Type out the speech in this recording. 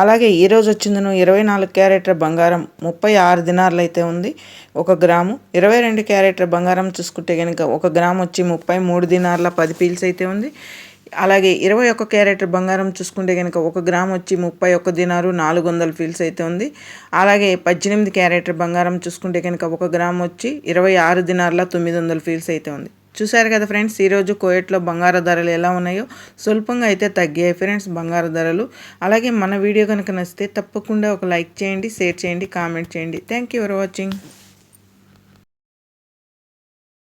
అలాగే ఈరోజు వచ్చిందను ఇరవై నాలుగు క్యారెట్ల బంగారం ముప్పై ఆరు దినార్లు అయితే ఉంది ఒక గ్రాము. ఇరవై రెండు క్యారెట్ల బంగారం చూసుకుంటే కనుక ఒక గ్రామ్ వచ్చి ముప్పై మూడు దినార్ల పది పీల్స్ అయితే ఉంది. అలాగే ఇరవై ఒక్క క్యారెట్ బంగారం చూసుకుంటే కనుక ఒక గ్రామ్ వచ్చి ముప్పై ఒక్క దినారు నాలుగు వందల ఫీల్స్ అయితే ఉంది. అలాగే పద్దెనిమిది క్యారెట్ బంగారం చూసుకుంటే కనుక ఒక గ్రామ్ వచ్చి ఇరవై ఆరు దినార్ల తొమ్మిది వందల ఫీల్స్ అయితే ఉంది. చూసారు కదా ఫ్రెండ్స్ ఈరోజు కోయట్లో బంగారు ధరలు ఎలా ఉన్నాయో స్వల్పంగా అయితే తగ్గాయి ఫ్రెండ్స్ బంగారు ధరలు. అలాగే మన వీడియో కనుక నచ్చితే తప్పకుండా ఒక లైక్ చేయండి షేర్ చేయండి కామెంట్ చేయండి. Thank you for watching